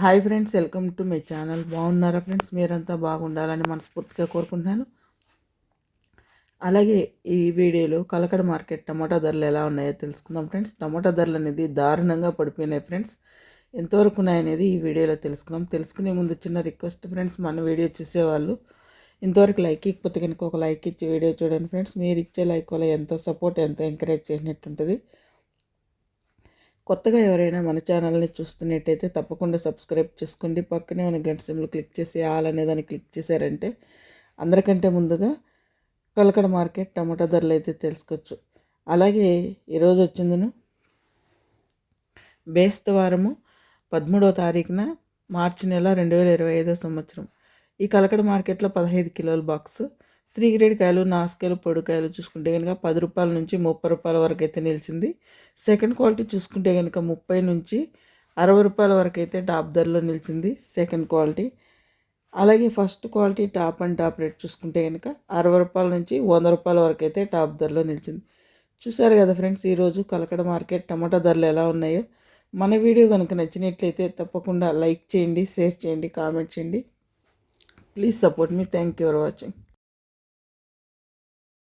Hi friends welcome to my channel. బాగున్నారా friends? మీరంతా బాగుండాలని మనస్ఫూర్తిగా కోరుకుంటున్నాను. అలాగే ఈ వీడియోలో కలకడ మార్కెట్ టమాటా ధరలు ఎలా ఉన్నాయో తెలుసుకుందాం ఫ్రెండ్స్. టమాటా ధరలు అనేది దారుణంగా పడిపోయినాయి ఫ్రెండ్స్. ఎంతవరకు ఉన్నాయనేది ఈ వీడియోలో తెలుసుకుందాం. తెలుసుకునే ముందు చిన్న రిక్వెస్ట్ ఫ్రెండ్స్ మన వీడియో చూసేవాళ్ళు ఇంతవరకు లైక్ ఇకపోతే కనుక ఒక లైక్ ఇచ్చి వీడియో చూడండి ఫ్రెండ్స్. మీరు ఇచ్చే లైక్ వల్ల ఎంత సపోర్ట్ ఎంత ఎంకరేజ్ చేసినట్టుంటుంది. కొత్తగా ఎవరైనా మన ఛానల్ని చూస్తున్నట్టయితే తప్పకుండా సబ్స్క్రైబ్ చేసుకోండి. పక్కనే ఉన్న గంట సిమ్లు క్లిక్ చేసి ఆల్ అనే దాన్ని క్లిక్ చేశారంటే అందరికంటే ముందుగా కలకడ మార్కెట్ టమాటా ధరలు అయితే తెలుసుకోవచ్చు. అలాగే ఈరోజు వచ్చిందను బేస్తవారము పదమూడవ తారీఖున మార్చి నెల రెండు వేల ఇరవై ఐదో సంవత్సరం. ఈ కలకడ మార్కెట్లో పదహైదు కిలోల బాక్సు త్రీ గ్రేడ్ కాయలు నాసుకాయలు పొడికాయలు చూసుకుంటే కనుక పది రూపాయల నుంచి ముప్పై రూపాయల వరకు అయితే నిలిచింది. సెకండ్ క్వాలిటీ చూసుకుంటే కనుక ముప్పై నుంచి అరవై రూపాయల వరకు అయితే టాప్ ధరలో నిలిచింది సెకండ్ క్వాలిటీ. అలాగే first quality top and top rate చూసుకుంటే కనుక అరవై రూపాయల నుంచి వంద రూపాయల వరకు అయితే టాప్ ధరలో నిలిచింది. చూసారు కదా ఫ్రెండ్స్ ఈరోజు కలకడ మార్కెట్ టమాటా ధరలు ఎలా ఉన్నాయో? మన వీడియో కనుక నచ్చినట్లయితే తప్పకుండా లైక్ చేయండి షేర్ చేయండి కామెంట్ చేయండి. Please support me. Thank you for watching.